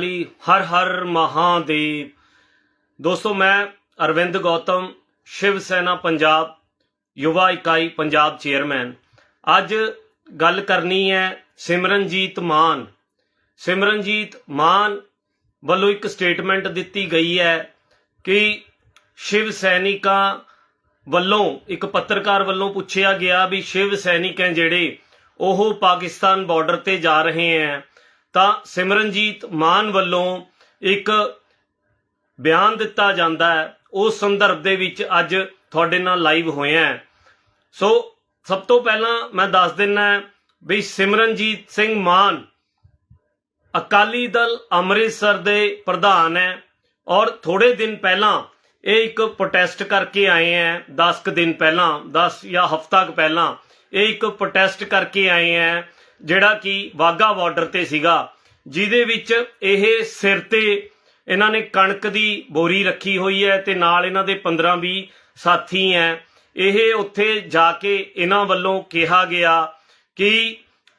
ਲਈ ਹਰ ਹਰ ਮਹਾਦੇਵ ਦੋਸਤੋ, ਮੈਂ ਅਰਵਿੰਦ ਗੌਤਮ, ਸ਼ਿਵ ਸੈਨਾ ਪੰਜਾਬ, ਯੁਵਾ ਇਕਾਈ ਪੰਜਾਬ ਚੇਅਰਮੈਨ। ਅੱਜ ਗੱਲ ਕਰਨੀ ਹੈ ਸਿਮਰਨਜੀਤ ਮਾਨ। ਸਿਮਰਨਜੀਤ ਮਾਨ ਵੱਲੋਂ ਇੱਕ ਸਟੇਟਮੈਂਟ ਦਿੱਤੀ ਗਈ ਹੈ ਕਿ ਸ਼ਿਵ ਸੈਨਿਕਾਂ ਵੱਲੋਂ, ਇੱਕ ਪੱਤਰਕਾਰ ਵੱਲੋਂ ਪੁੱਛਿਆ ਗਿਆ ਵੀ ਸ਼ਿਵ ਸੈਨਿਕ ਹੈ ਜਿਹੜੇ, ਉਹ ਪਾਕਿਸਤਾਨ ਬਾਰਡਰ ਤੇ ਜਾ ਰਹੇ ਹੈ। ਤਾਂ ਸਿਮਰਨਜੀਤ ਮਾਨ ਵੱਲੋਂ ਇੱਕ ਬਿਆਨ ਦਿੱਤਾ ਜਾਂਦਾ ਹੈ। ਉਸ ਸੰਦਰਭ ਦੇ ਵਿੱਚ ਅੱਜ ਤੁਹਾਡੇ ਨਾਲ ਲਾਈਵ ਹੋਇਆ ਹੈ। ਸੋ ਸਭ ਤੋਂ ਪਹਿਲਾਂ ਮੈਂ ਦੱਸ ਦਿੰਨਾ ਵੀ ਸਿਮਰਨਜੀਤ ਸਿੰਘ ਮਾਨ ਅਕਾਲੀ ਦਲ ਅੰਮ੍ਰਿਤਸਰ ਦੇ ਪ੍ਰਧਾਨ ਹੈ ਔਰ ਥੋੜੇ ਦਿਨ ਪਹਿਲਾਂ ਇਹ ਇੱਕ ਪ੍ਰੋਟੈਸਟ ਕਰਕੇ ਆਏ ਹੈ। 10 ਕੁ ਦਿਨ ਪਹਿਲਾਂ 10 ਜਾਂ ਹਫ਼ਤਾ ਕੁ ਪਹਿਲਾਂ ਇਹ ਇੱਕ ਪ੍ਰੋਟੈਸਟ ਕਰਕੇ ਆਏ ਹੈ। ਜਿਹੜਾ ਕਿ ਵਾਗਾ ਬਾਰਡਰ ਤੇ ਸੀਗਾ, ਜਿਹਦੇ ਵਿੱਚ ਇਹ ਸਿਰ ਤੇ ਇਹਨਾਂ ਨੇ ਕਣਕ ਦੀ ਬੋਰੀ ਰੱਖੀ ਹੋਈ ਹੈ ਤੇ ਨਾਲ ਇਹਨਾਂ ਦੇ 15-20 ਸਾਥੀ ਹੈ। ਇਹ ਉੱਥੇ ਜਾ ਕੇ ਇਹਨਾਂ ਵੱਲੋਂ ਕਿਹਾ ਗਿਆ ਕਿ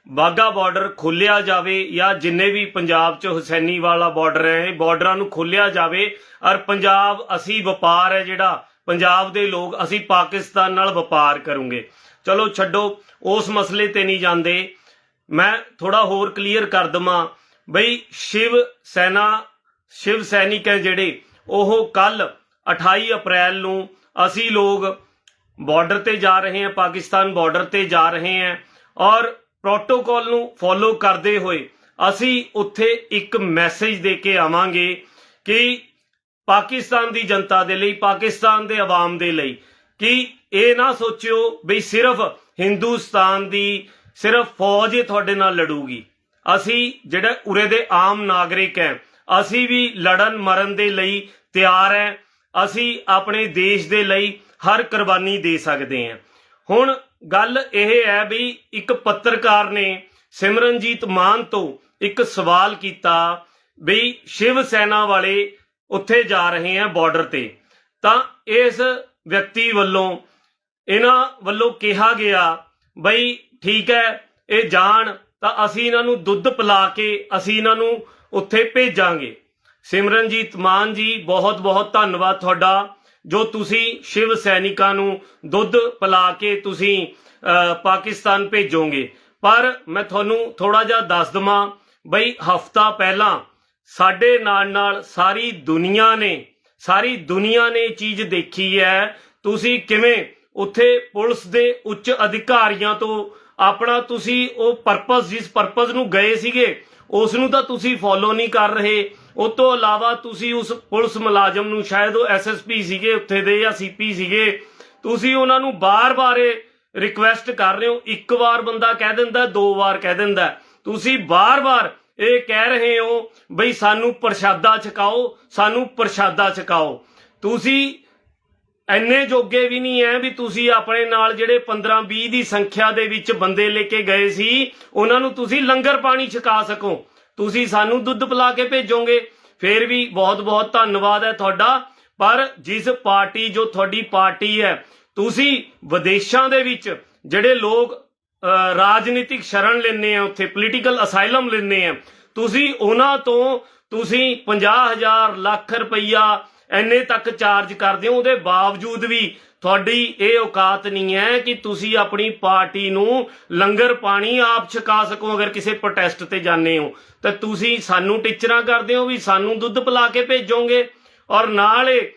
ਵਾਗਾ ਬਾਰਡਰ ਖੋਲਿਆ ਜਾਵੇ ਜਾਂ ਜਿੰਨੇ ਵੀ ਪੰਜਾਬ 'ਚ ਹੁਸੈਨੀ ਵਾਲਾ ਬਾਰਡਰ ਹੈ, ਇਹ ਬਾਰਡਰਾਂ ਨੂੰ ਖੋਲਿਆ ਜਾਵੇ। ਔਰ ਪੰਜਾਬ ਅਸੀਂ ਵਪਾਰ ਹੈ ਜਿਹੜਾ, ਪੰਜਾਬ ਦੇ ਲੋਕ ਅਸੀਂ ਪਾਕਿਸਤਾਨ ਨਾਲ ਵਪਾਰ ਕਰੂੰਗੇ। ਚਲੋ ਛੱਡੋ, ਉਸ ਮਸਲੇ ਤੇ ਨਹੀਂ ਜਾਂਦੇ। ਮੈਂ ਥੋੜਾ ਹੋਰ ਕਲੀਅਰ ਕਰ ਦਵਾਂ। ਬਈ ਸ਼ਿਵ ਸੈਨਾ, ਸ਼ਿਵ ਸੈਨਿਕ ਹੈ ਜਿਹੜੇ, ਉਹ ਕੱਲ 28 ਅਪ੍ਰੈਲ ਨੂੰ ਅਸੀਂ ਲੋਕ ਬਾਰਡਰ ਤੇ ਜਾ ਰਹੇ ਹਾਂ, ਪਾਕਿਸਤਾਨ ਬਾਰਡਰ ਤੇ ਜਾ ਰਹੇ ਹਾਂ ਔਰ ਪ੍ਰੋਟੋਕਾਲ ਨੂੰ ਫੋਲੋ ਕਰਦੇ ਹੋਏ ਅਸੀਂ ਉੱਥੇ ਇੱਕ ਮੈਸੇਜ ਦੇ ਕੇ ਆਵਾਂਗੇ ਕਿ ਪਾਕਿਸਤਾਨ ਦੀ ਜਨਤਾ ਦੇ ਲਈ, ਪਾਕਿਸਤਾਨ ਦੇ ਆਵਾਮ ਦੇ ਲਈ ਕਿ ਇਹ ਨਾ ਸੋਚਿਓ ਵੀ ਸਿਰਫ ਹਿੰਦੁਸਤਾਨ ਦੀ ਸਿਰਫ ਫੌਜ ਹੀ ਤੁਹਾਡੇ ਨਾਲ ਲੜੂਗੀ। ਅਸੀਂ ਜਿਹੜੇ ਉਰੇ ਦੇ ਆਮ ਨਾਗਰਿਕ ਹੈ ਅਸੀਂ ਵੀ ਲੜਨ ਮਰਨ ਦੇ ਲਈ ਤਿਆਰ ਹੈ ਅਸੀਂ ਆਪਣੇ ਦੇਸ਼ ਦੇ ਲਈ ਹਰ ਕੁਰਬਾਨੀ ਦੇ ਸਕਦੇ ਹਾਂ ਹੁਣ ਗੱਲ ਇਹ ਹੈ ਵੀ ਇੱਕ ਪੱਤਰਕਾਰ ਨੇ ਸਿਮਰਨਜੀਤ ਮਾਨ ਤੋਂ ਇੱਕ ਸਵਾਲ ਕੀਤਾ ਵੀ ਸ਼ਿਵ ਸੈਨਾ ਵਾਲੇ ਉੱਥੇ ਜਾ ਰਹੇ ਆ ਬਾਰਡਰ ਤੇ। ਤਾਂ ਇਸ ਵਿਅਕਤੀ ਵੱਲੋਂ, ਇਹਨਾਂ ਵੱਲੋਂ ਕਿਹਾ ਗਿਆ ਬਈ ਠੀਕ ਹੈ, ਇਹ ਜਾਣ, ਤਾਂ ਅਸੀਂ ਇਹਨਾਂ ਨੂੰ ਦੁੱਧ ਪਿਲਾ ਕੇ ਅਸੀਂ ਇਹਨਾਂ ਨੂੰ ਉੱਥੇ ਭੇਜਾਂਗੇ। ਸਿਮਰਨਜੀਤ ਮਾਨ ਜੀ ਬਹੁਤ ਬਹੁਤ ਧੰਨਵਾਦ ਤੁਹਾਡਾ, ਜੋ ਤੁਸੀਂ ਸ਼ਿਵ ਸੈਨਿਕਾਂ ਨੂੰ ਦੁੱਧ ਪਿਲਾ ਕੇ ਤੁਸੀਂ ਪਾਕਿਸਤਾਨ ਭੇਜੋਗੇ। ਪਰ ਮੈਂ ਤੁਹਾਨੂੰ ਥੋੜਾ ਜਿਹਾ ਦੱਸ ਦਵਾਂ, ਬਈ ਹਫਤਾ ਪਹਿਲਾਂ ਸਾਡੇ ਨਾਲ ਨਾਲ ਸਾਰੀ ਦੁਨੀਆ ਨੇ, ਸਾਰੀ ਦੁਨੀਆ ਨੇ ਚੀਜ਼ ਦੇਖੀ ਹੈ, ਤੁਸੀਂ ਕਿਵੇਂ ਉੱਥੇ ਪੁਲਿਸ ਦੇ ਉੱਚ ਅਧਿਕਾਰੀਆਂ ਤੋਂ ਆਪਣਾ ਤੁਸੀਂ ਉਹ ਪਰਪਸ ਜਿਸ ਪਰਪਸ ਨੂੰ ਗਏ ਸੀਗੇ ਉਸ ਨੂੰ ਤਾਂ ਤੁਸੀਂ ਫੋਲੋ ਨਹੀਂ ਕਰ ਰਹੇ। ਉਸ ਤੋਂ ਇਲਾਵਾ ਤੁਸੀਂ ਉਸ ਪੁਲਿਸ ਮੁਲਾਜ਼ਮ ਨੂੰ, ਸ਼ਾਇਦ ਉਹ ਐਸਐਸਪੀ ਸੀਗੇ ਉੱਥੇ ਦੇ ਜਾਂ ਸੀਪੀ ਸੀਗੇ, ਤੁਸੀਂ ਉਹਨਾਂ ਨੂੰ ਬਾਰ-ਬਾਰ ਰਿਕਵੈਸਟ ਕਰ ਰਹੇ ਹੋ। ਇੱਕ ਵਾਰ ਬੰਦਾ ਕਹਿ ਦਿੰਦਾ, ਦੋ ਵਾਰ ਕਹਿ ਦਿੰਦਾ। ਤੁਸੀਂ ਬਾਰ-ਬਾਰ ਇਹ ਕਹਿ ਰਹੇ ਹੋ, ਬਈ ਸਾਨੂੰ ਪ੍ਰਸ਼ਾਦਾ ਛਕਾਓ, ਸਾਨੂੰ ਪ੍ਰਸ਼ਾਦਾ ਛਕਾਓ। ਤੁਸੀਂ ਐਨੇ ਜੋਗੇ ਵੀ ਨਹੀਂ ਐ ਵੀ ਤੁਸੀਂ ਆਪਣੇ ਨਾਲ ਜਿਹੜੇ 15 20 ਦੀ ਸੰਖਿਆ ਦੇ ਵਿੱਚ ਬੰਦੇ ਲੈ ਕੇ ਗਏ ਸੀ ਉਹਨਾਂ ਨੂੰ ਤੁਸੀਂ ਲੰਗਰ ਪਾਣੀ ਛਕਾ ਸਕੋ। ਤੁਸੀਂ ਸਾਨੂੰ ਦੁੱਧ ਪਿਲਾ ਕੇ ਭੇਜੋਗੇ ਫੇਰ ਵੀ ਬਹੁਤ ਬਹੁਤ ਧੰਨਵਾਦ ਹੈ ਤੁਹਾਡਾ। ਪਰ ਜਿਸ ਪਾਰਟੀ ਜੋ ਤੁਹਾਡੀ ਪਾਰਟੀ ਹੈ ਤੁਸੀਂ ਵਿਦੇਸ਼ਾਂ ਦੇ ਵਿੱਚ ਜਿਹੜੇ ਲੋਕ ਅਹ, ਰਾਜਨੀਤਿਕ ਸ਼ਰਨ ਲੈਣੇ ਆ ਉੱਥੇ ਪੋਲੀਟੀਕਲ ਅਸਾਈਲਮ ਲੈਣੇ ਆ ਤੁਸੀਂ ਉਹਨਾਂ ਤੋਂ ਤੁਸੀਂ 50000 ਲੱਖ ਰੁਪਈਆ ਐਨੇ ਤੱਕ ਚਾਰਜ ਕਰਦੇ ਹੋ, ਉਹਦੇ ਬਾਵਜੂਦ ਵੀ ਤੁਹਾਡੀ ਇਹ ਔਕਾਤ ਨਹੀਂ ਹੈ ਕਿ ਤੁਸੀਂ ਆਪਣੀ ਪਾਰਟੀ ਨੂੰ ਲੰਗਰ ਪਾਣੀ ਆਪ ਛਕਾ ਸਕੋ ਅਗਰ ਕਿਸੇ ਪ੍ਰੋਟੈਸਟ ਤੇ ਜਾਂਦੇ ਹੋ। ਤਾਂ ਤੁਸੀਂ ਸਾਨੂੰ ਟੀਚਰਾਂ ਕਰਦੇ ਹੋ ਵੀ ਸਾਨੂੰ ਦੁੱਧ ਪਿਲਾ ਕੇ ਭੇਜੋਗੇ। ਔਰ ਨਾਲ ਇਹ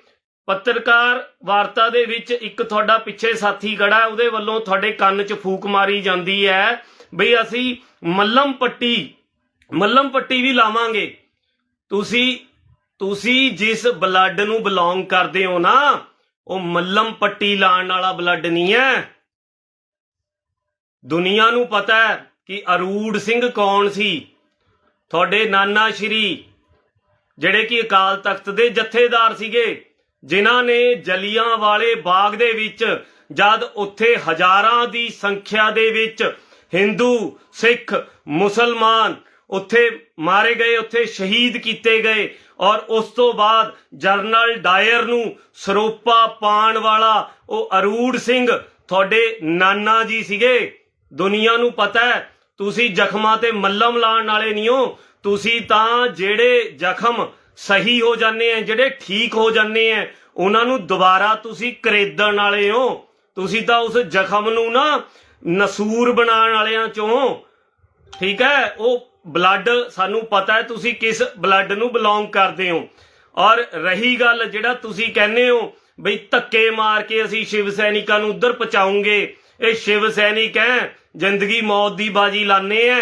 ਪੱਤਰਕਾਰ ਵਾਰਤਾ ਦੇ ਵਿੱਚ ਇੱਕ ਤੁਹਾਡਾ ਪਿੱਛੇ ਸਾਥੀ ਖੜਾ ਉਹਦੇ ਵੱਲੋਂ ਤੁਹਾਡੇ ਕੰਨ 'ਚ ਫੂਕ ਮਾਰੀ ਜਾਂਦੀ ਹੈ ਬਈ ਅਸੀਂ ਮੱਲਮ ਪੱਟੀ ਮੱਲਮ ਪੱਟੀ ਵੀ ਲਾਵਾਂਗੇ। ਤੁਸੀਂ ਤੁਸੀਂ ਜਿਸ ਬਲੱਡ ਨੂੰ ਬਿਲੋਂਗ ਕਰਦੇ ਹੋ ਨਾ, ਉਹ ਮੱਲਮ ਪੱਟੀ ਲਾਣ ਵਾਲਾ ਬਲੱਡ ਨਹੀਂ ਹੈ। ਦੁਨੀਆ ਨੂੰ ਪਤਾ ਹੈ ਕਿ ਅਰੂੜ ਸਿੰਘ ਕੌਣ ਸੀ। ਤੁਹਾਡੇ ਨਾਨਾ ਸ਼੍ਰੀ, ਜਿਹੜੇ ਕਿ ਅਕਾਲ ਤਖਤ ਦੇ ਜਥੇਦਾਰ ਸੀਗੇ, ਜਿਨ੍ਹਾਂ ਨੇ ਜਲੀਆਂ ਵਾਲੇ ਬਾਗ ਦੇ ਵਿੱਚ, ਜਦ ਉੱਥੇ ਹਜ਼ਾਰਾਂ ਦੀ ਸੰਖਿਆ ਦੇ ਵਿੱਚ ਹਿੰਦੂ, ਸਿੱਖ, ਮੁਸਲਮਾਨ ਉੱਥੇ ਮਾਰੇ ਗਏ, ਉੱਥੇ ਸ਼ਹੀਦ ਕੀਤੇ ਗਏ ਔਰ ਉਸ ਤੋਂ ਬਾਅਦ ਜਰਨਲ ਡਾਇਰ ਨੂੰ ਸਰੋਪਾ ਪਾਣ ਵਾਲਾ ਉਹ ਅਰੂੜ ਸਿੰਘ ਤੁਹਾਡੇ ਨਾਨਾ ਜੀ ਸੀਗੇ। ਦੁਨੀਆ ਨੂੰ ਪਤਾ ਹੈ, ਤੁਸੀਂ ਜ਼ਖਮਾਂ ਤੇ ਮੱਲਮ ਲਾਉਣ ਵਾਲੇ ਨਹੀਂ ਹੋ। ਤੁਸੀਂ ਤਾਂ ਜਿਹੜੇ ਜ਼ਖਮ ਸਹੀ ਹੋ ਜਾਂਦੇ ਆ, ਜਿਹੜੇ ਠੀਕ ਹੋ ਜਾਂਦੇ ਆ, ਉਹਨਾਂ ਨੂੰ ਦੁਬਾਰਾ ਤੁਸੀਂ ਕਰੇਦਣ ਵਾਲੇ ਹੋ। ਤੁਸੀਂ ਤਾਂ ਉਸ ਜ਼ਖਮ ਨੂੰ ਨਾ ਨਸੂਰ ਬਣਾਉਣ ਵਾਲਿਆਂ ਚੋਂ ਠੀਕ ਹੈ, ਉਹ ਬਲੱਡ, ਸਾਨੂੰ ਪਤਾ ਹੈ ਤੁਸੀਂ ਕਿਸ ਬਲੱਡ ਨੂੰ ਬਿਲੋਂਗ ਕਰਦੇ ਹੋ। ਔਰ ਰਹੀ ਗੱਲ ਜਿਹੜਾ ਤੁਸੀਂ ਕਹਿੰਦੇ ਹੋ, ਬਈ ਧੱਕੇ ਮਾਰ ਕੇ ਅਸੀਂ ਸ਼ਿਵ ਸੈਨਿਕਾਂ ਨੂੰ ਉਧਰ ਪਹੁੰਚਾਉਂਗੇ। ਇਹ ਸ਼ਿਵ ਸੈਨਿਕ ਹੈ, ਜ਼ਿੰਦਗੀ ਮੌਤ ਦੀ ਬਾਜੀ ਲਾਣੇ ਆ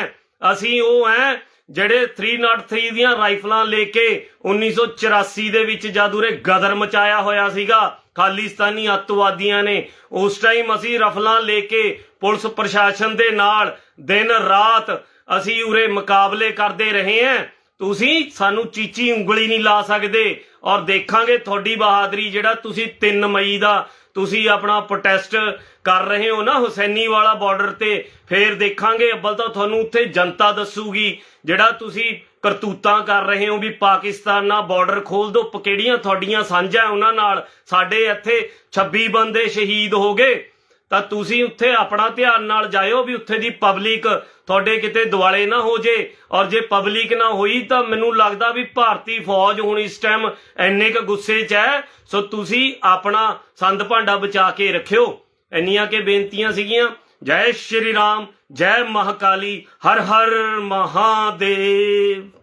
ਅਸੀਂ ਉਹ ਹੈ, ਜਿਹੜੇ 303 ਦੀਆਂ ਰਾਈਫਲਾਂ ਲੈ ਕੇ 1984 ਦੇ ਵਿੱਚ ਜਦ ਉਰੇ ਗਦਰ ਮਚਾਇਆ ਹੋਇਆ ਸੀਗਾ। ਖਾਲਿਸਤਾਨੀ ਅੱਤਵਾਦੀਆਂ ਨੇ ਉਸ ਟਾਈਮ ਅਸੀਂ ਰਫਲਾਂ ਲੈ ਕੇ ਪੁਲਿਸ ਪ੍ਰਸ਼ਾਸਨ ਦੇ ਨਾਲ ਦਿਨ ਰਾਤ ਅਸੀਂ ਉਰੇ ਮੁਕਾਬਲੇ ਕਰਦੇ ਰਹੇ ਹਾਂ। ਤੁਸੀਂ ਸਾਨੂੰ ਚੀਚੀ ਉਂਗਲੀ ਨਹੀਂ ਲਾ ਸਕਦੇ ਔਰ ਦੇਖਾਂਗੇ ਤੁਹਾਡੀ ਬਹਾਦਰੀ ਜਿਹੜਾ ਤੁਸੀਂ 3 ਮਈ ਦਾ ਤੁਸੀਂ ਆਪਣਾ ਪ੍ਰੋਟੈਸਟ ਕਰ ਰਹੇ ਹੋ ਨਾ ਹੁਸੈਨੀ ਵਾਲਾ ਬਾਰਡਰ ਤੇ। ਫੇਰ ਦੇਖਾਂਗੇ ਅੱਬਲ ਤਾਂ ਤੁਹਾਨੂੰ ਉੱਥੇ ਜਨਤਾ ਦੱਸੂਗੀ ਜਿਹੜਾ ਤੁਸੀਂ ਕਰਤੂਤਾਂ ਕਰ ਰਹੇ ਹੋ ਵੀ ਪਾਕਿਸਤਾਨ ਨਾਲ ਬਾਰਡਰ ਖੋਲ ਦੋ ਕਿਹੜੀਆਂ ਤੁਹਾਡੀਆਂ ਸਾਂਝਾ ਉਹਨਾਂ ਨਾਲ। ਸਾਡੇ ਇੱਥੇ 26 ਬੰਦੇ ਸ਼ਹੀਦ ਹੋ ਗਏ। ਤਾਂ ਤੁਸੀਂ ਉੱਥੇ ਆਪਣਾ ਧਿਆਨ ਨਾਲ ਜਾਇਓ ਵੀ ਉੱਥੇ ਦੀ ਪਬਲਿਕ ਤੁਹਾਡੇ ਕਿਤੇ ਦੁਆਲੇ ਨਾ ਹੋ ਜੇ ਔਰ ਜੇ ਪਬਲਿਕ ਨਾ ਹੋਈ ਤਾਂ ਮੈਨੂੰ ਲੱਗਦਾ ਵੀ ਭਾਰਤੀ ਫੌਜ ਹੁਣ ਇਸ ਟਾਈਮ ਐਨੇ ਕ ਗੁੱਸੇ 'ਚ ਹੈ। ਸੋ ਤੁਸੀਂ ਆਪਣਾ ਸੰਦ ਭਾਂਡਾ ਬਚਾ ਕੇ ਰੱਖਿਓ। ਇੰਨੀਆਂ ਕੇ ਬੇਨਤੀਆਂ ਸੀਗੀਆਂ। ਜੈ ਸ਼੍ਰੀ ਰਾਮ, ਜੈ ਮਹਾਕਾਲੀ, ਹਰ ਹਰ ਮਹਾਦੇਵ।